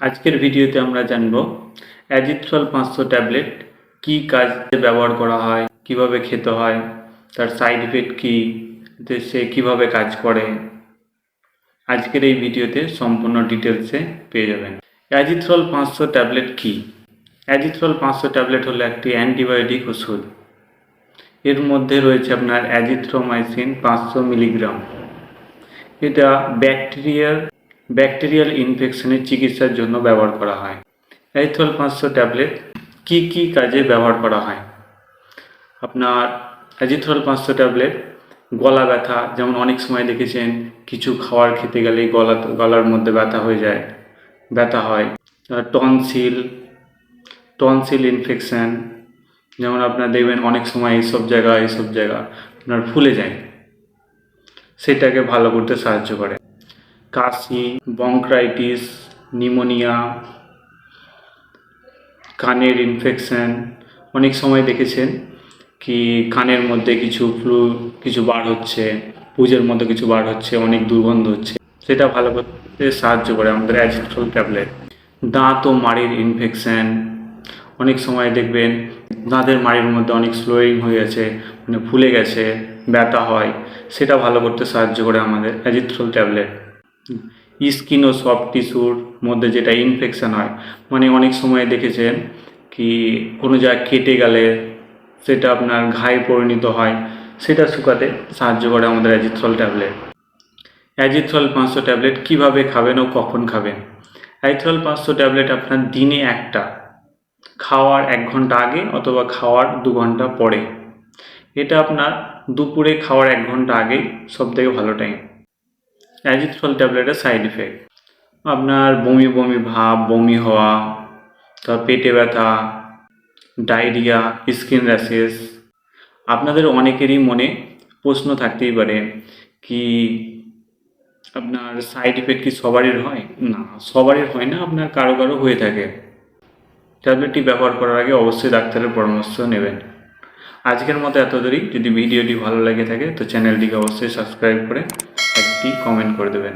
আজকের ভিডিওতে আমরা জানব, অ্যাজিথ্রল পাঁচশো ট্যাবলেট কী কাজে ব্যবহার করা হয়, কীভাবে খেতে হয়, তার সাইড ইফেক্ট কী সে কীভাবে কাজ করে। আজকের এই ভিডিওতে সম্পূর্ণ ডিটেলসে পেয়ে যাবেন। অ্যাজিথ্রল পাঁচশো ট্যাবলেট কী? অ্যাজিথ্রল পাঁচশো ট্যাবলেট হলো একটি অ্যান্টিবায়োটিক ওষুধ। এর মধ্যে রয়েছে আপনার অ্যাজিথ্রোমাইসিন পাঁচশো মিলিগ্রাম। এটা ব্যাকটেরিয়ার ব্যাকটেরিয়াল ইনফেকশনের চিকিৎসার জন্য ব্যবহার করা হয়। অ্যাজিথ্রল পাঁচশো ট্যাবলেট কী কী কাজে ব্যবহার করা হয়? আপনার অ্যাজিথ্রল পাঁচশো ট্যাবলেট, গলা ব্যথা, যেমন অনেক সময় দেখেছেন, কিছু খাওয়ার খেতে গেলেই গলা, গলার মধ্যে ব্যথা হয়ে যায়, ব্যথা হয়। টনসিল টনসিল ইনফেকশান, যেমন আপনার দেখবেন অনেক সময় এইসব জায়গা এইসব জায়গা আপনার ফুলে যায়। সেটাকে ভালো করতে সাহায্য করে। কাশি বংক্রাইটিস নিউমোনিয়া কানের ইনফেকশান অনেক সময় দেখেছেন কি কানের মধ্যে কিছু ফ্লু কিছু বার হচ্ছে, পুজোর মধ্যে কিছু বার হচ্ছে, অনেক দুর্গন্ধ হচ্ছে। সেটা ভালো করতে সাহায্য করে আমাদের অ্যাজিথ্রল ট্যাবলেট দাঁত ও মাড়ির ইনফেকশন অনেক সময় দেখবেন দাঁতের মাড়ির মধ্যে অনেক স্লোয়িং হয়ে গেছে মানে ফুলে গেছে, ব্যথা হয়, সেটা ভালো করতে সাহায্য করে আমাদের অ্যাজিথ্রল ট্যাবলেট স্কিন ও সফট টিস্যুর মধ্যে যেটা ইনফেকশান হয় মানে অনেক সময় দেখেছেন কি কোনো জায়গায় কেটে গেলে সেটা আপনার ঘায়ে পরিণত হয়, সেটা শুকাতে সাহায্য করে আমাদের অ্যাজিথ্রল ট্যাবলেট। অ্যাজিথ্রল পাঁচশো ট্যাবলেট কীভাবে খাবেন ও কখন খাবেন? অ্যাজিথ্রল পাঁচশো ট্যাবলেট আপনার দিনে একটা, খাওয়ার এক ঘণ্টা আগে অথবা খাওয়ার দু ঘণ্টা পরে। এটা আপনার দুপুরে খাওয়ার এক ঘণ্টা আগেই সব থেকে ভালো টাইম অ্যাজিথ্রল ট্যাবলেটের সাইড ইফেক্ট। আপনার বমি বমি ভাব, বমি হওয়া, তারপর পেটে ব্যথা, ডায়রিয়া, স্কিন র্যাশেস, আপনাদের অনেকেরই মনে প্রশ্ন থাকতেই পারে কি আপনার সাইড ইফেক্ট কি সবারই হয়? না, সবারই হয় না, আপনার কারও কারও হয়ে থাকে। ট্যাবলেটটি ব্যবহার করার আগে অবশ্যই ডাক্তারের পরামর্শ নেবেন। আজকের মতো এত যদি ভিডিওটি ভালো লেগে থাকে, তো চ্যানেলটিকে অবশ্যই সাবস্ক্রাইব করে একটি কমেন্ট করে দেবেন।